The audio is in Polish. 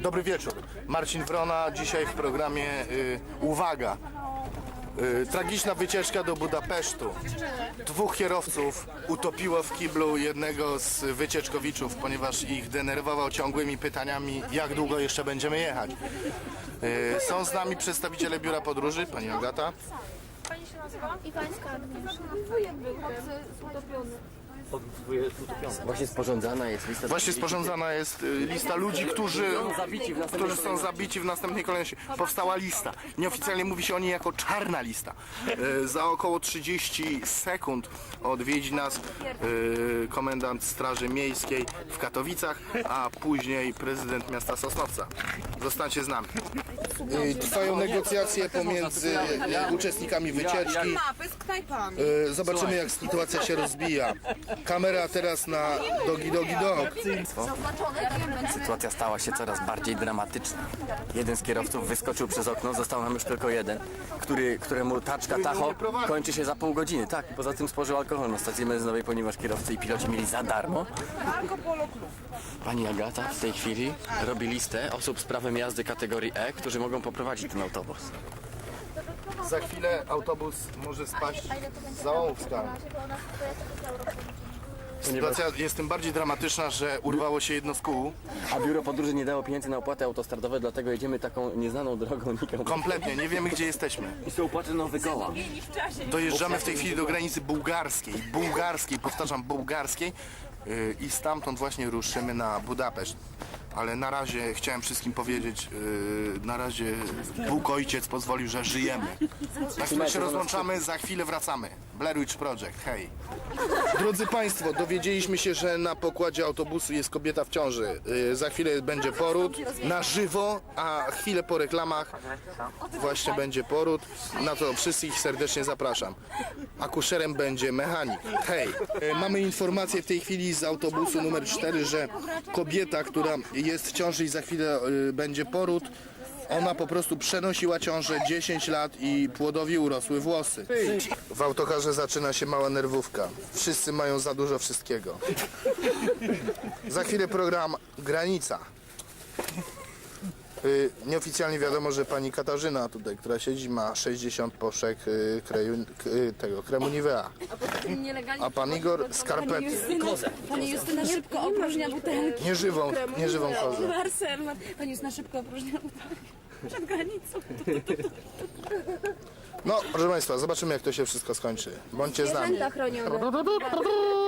Dobry wieczór. Marcin Wrona, dzisiaj w programie y, Uwaga. Y, tragiczna wycieczka do Budapesztu. Dwóch kierowców utopiło w kiblu jednego z wycieczkowiczów, ponieważ ich denerwował ciągłymi pytaniami, jak długo jeszcze będziemy jechać. Y, są z nami przedstawiciele biura podróży, pani Agata. Pani się nazywa? I pańska Agnieszka. Właśnie sporządzana jest lista. Właśnie sporządzana jest y, lista ludzi, którzy, następnej którzy są zabici w następnej kolejności. Powstała lista. Nieoficjalnie mówi się o niej jako czarna lista. Y, Za około 30 sekund odwiedzi nas y, komendant Straży Miejskiej w Katowicach, a później prezydent miasta Sosnowca. Zostańcie z nami. Y, Trwają negocjacje pomiędzy y, uczestnikami wycieczki. Mapy z knajpami. Y, Zobaczymy jak sytuacja się rozbija. Kamera teraz na dogi dogi dog. Sytuacja stała się coraz bardziej dramatyczna. Jeden z kierowców wyskoczył przez okno, został nam już tylko jeden, który, któremu taczka Tacho kończy się za pół godziny. Tak, poza tym spożył alkohol na stacji benzynowej, ponieważ kierowcy i piloci mieli za darmo. Pani Agata w tej chwili robi listę osób z prawem jazdy kategorii E, którzy mogą poprowadzić ten autobus. Za chwilę autobus może spaść z skalnych. Sytuacja jest tym bardziej dramatyczna, że urwało się jedno z kół. A biuro podróży nie dało pieniędzy na opłaty autostradowe, dlatego jedziemy taką nieznaną drogą niką. Kompletnie, nie wiemy gdzie jesteśmy. I są opłaty nowe koła. Dojeżdżamy w tej chwili do granicy bułgarskiej. Bułgarskiej, powtarzam, bułgarskiej. Yy, I stamtąd właśnie ruszymy na Budapeszt. Ale na razie chciałem wszystkim powiedzieć, yy, na razie Bóg Ojciec pozwolił, że żyjemy. Na chwilę się rozłączamy, za chwilę wracamy. Blair Witch Project, hej. Drodzy Państwo, dowiedzieliśmy się, że na pokładzie autobusu jest kobieta w ciąży. Yy, za chwilę będzie poród na żywo, a chwilę po reklamach właśnie będzie poród. Na to wszystkich serdecznie zapraszam. Akuszerem będzie mechanik. Hej, yy, mamy informację w tej chwili z autobusu numer 4, że kobieta, która jest w ciąży i za chwilę yy, będzie poród, ona po prostu przenosiła ciążę 10 lat i płodowi urosły włosy. W autokarze zaczyna się mała nerwówka. Wszyscy mają za dużo wszystkiego. Za chwilę program Granica. Y, Nieoficjalnie wiadomo, że pani Katarzyna tutaj, która siedzi, ma 60 poszek y, kreju, k- y, tego kremu Nivea. A pan Igor skarpety. Pani Justyna szybko opróżnia butelki. Nieżywą, nieżywą kozę. Marcel, pani Justyna szybko opróżnia butelki. Przed granicą. No, proszę państwa, zobaczymy jak to się wszystko skończy. Bądźcie z nami. Chronione.